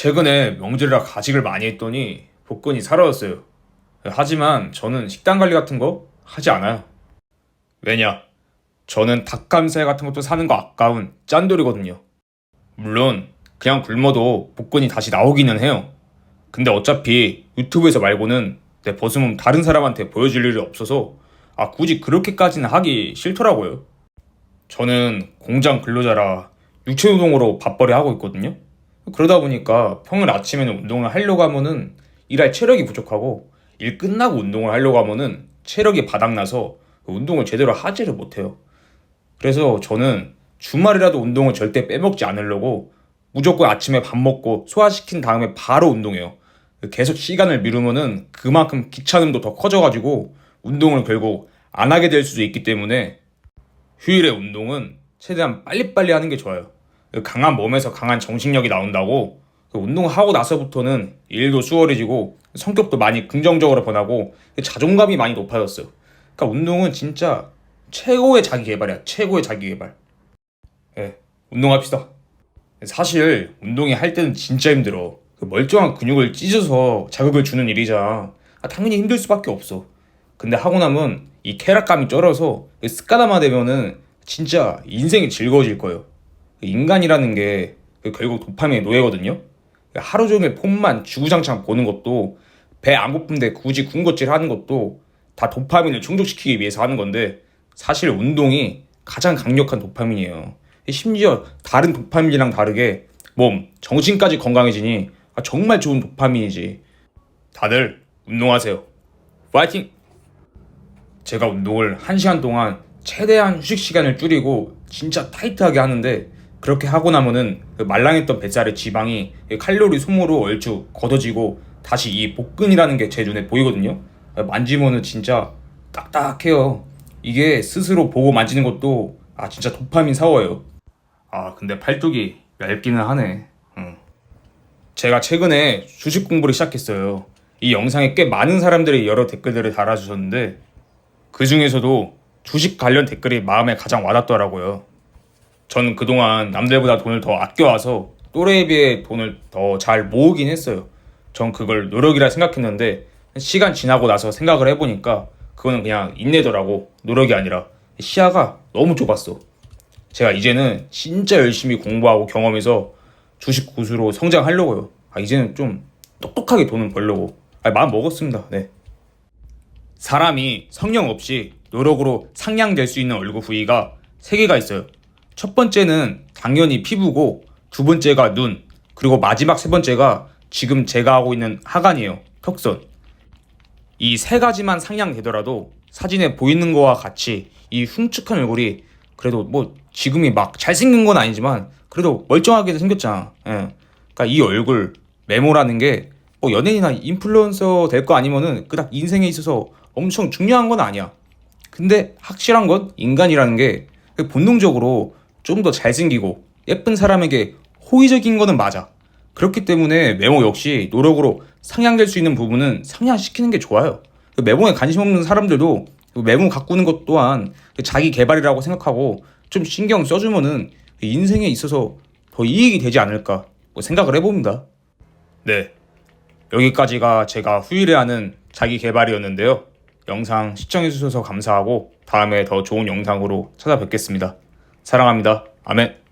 최근에 명절이라 가식을 많이 했더니 복근이 사라졌어요. 하지만 저는 식단 관리 같은 거 하지 않아요. 왜냐? 저는 닭가슴살 같은 것도 사는 거 아까운 짠돌이거든요. 물론 그냥 굶어도 복근이 다시 나오기는 해요. 근데 어차피 유튜브에서 말고는 내 벗음은 다른 사람한테 보여줄 일이 없어서 아 굳이 그렇게까지는 하기 싫더라고요. 저는 공장 근로자라 육체노동으로 밥벌이 하고 있거든요. 그러다 보니까 평일 아침에는 운동을 하려고 하면은 일할 체력이 부족하고 일 끝나고 운동을 하려고 하면은 체력이 바닥나서 운동을 제대로 하지를 못해요. 그래서 저는 주말이라도 운동을 절대 빼먹지 않으려고 무조건 아침에 밥 먹고 소화시킨 다음에 바로 운동해요. 계속 시간을 미루면은 그만큼 귀찮음도 더 커져가지고 운동을 결국 안 하게 될 수도 있기 때문에 휴일에 운동은 최대한 빨리빨리 하는 게 좋아요. 강한 몸에서 강한 정신력이 나온다고 그 운동하고 나서부터는 일도 수월해지고 성격도 많이 긍정적으로 변하고 자존감이 많이 높아졌어요. 그러니까 운동은 진짜 최고의 자기 개발이야. 최고의 자기 개발. 예, 운동합시다. 사실 운동이 할 때는 진짜 힘들어. 그 멀쩡한 근육을 찢어서 자극을 주는 일이잖아. 아, 당연히 힘들 수밖에 없어. 근데 하고 나면 이 쾌락감이 쩔어서 그 습관화만 되면은 진짜 인생이 즐거워질 거예요. 그 인간이라는 게 결국 도파민의 노예거든요. 하루 종일 폰만 주구장창 보는 것도 배 안 고픈데 굳이 군것질 하는 것도 다 도파민을 충족시키기 위해서 하는 건데 사실 운동이 가장 강력한 도파민이에요. 심지어 다른 도파민이랑 다르게 몸, 정신까지 건강해지니 아, 정말 좋은 도파민이지. 다들 운동하세요. 파이팅! 제가 운동을 1시간 동안 최대한 휴식 시간을 줄이고 진짜 타이트하게 하는데 그렇게 하고 나면은 그 말랑했던 뱃살의 지방이 칼로리 소모로 얼추 걷어지고 다시 이 복근이라는 게 제 눈에 보이거든요. 만지면은 진짜 딱딱해요. 이게 스스로 보고 만지는 것도 아 진짜 도파민 사워요. 아 근데 팔뚝이 얇기는 하네. 응. 제가 최근에 주식 공부를 시작했어요. 이 영상에 꽤 많은 사람들이 여러 댓글들을 달아주셨는데 그 중에서도 주식 관련 댓글이 마음에 가장 와닿더라고요. 저는 그동안 남들보다 돈을 더 아껴와서 또래에 비해 돈을 더 잘 모으긴 했어요. 전 그걸 노력이라 생각했는데 시간 지나고 나서 생각을 해보니까 그거는 그냥 인내더라고 노력이 아니라 시야가 너무 좁았어. 제가 이제는 진짜 열심히 공부하고 경험해서 주식 고수로 성장하려고요. 아, 이제는 좀 똑똑하게 돈을 벌려고 아, 마음 먹었습니다. 네. 사람이 성령 없이 노력으로 상향될 수 있는 얼굴 부위가 세 개가 있어요. 첫 번째는 당연히 피부고 두 번째가 눈 그리고 마지막 세 번째가 지금 제가 하고 있는 하관이에요. 턱선. 이 세 가지만 상향되더라도 사진에 보이는 거와 같이 이 흉측한 얼굴이 그래도 뭐 지금이 막 잘생긴 건 아니지만 그래도 멀쩡하게 생겼잖아. 예. 그러니까 이 얼굴 메모라는 게 뭐 연예인이나 인플루언서 될 거 아니면은 그닥 인생에 있어서 엄청 중요한 건 아니야. 근데 확실한 건 인간이라는 게 본능적으로 좀 더 잘생기고 예쁜 사람에게 호의적인 거는 맞아. 그렇기 때문에 메모 역시 노력으로 상향될 수 있는 부분은 상향시키는 게 좋아요. 그 메모에 관심 없는 사람들도 그 메모 가꾸는 것 또한 그 자기 개발이라고 생각하고 좀 신경 써주면은 인생에 있어서 더 이익이 되지 않을까 뭐 생각을 해봅니다. 네. 여기까지가 제가 후일에 하는 자기 개발이었는데요. 영상 시청해주셔서 감사하고 다음에 더 좋은 영상으로 찾아뵙겠습니다. 사랑합니다. 아멘.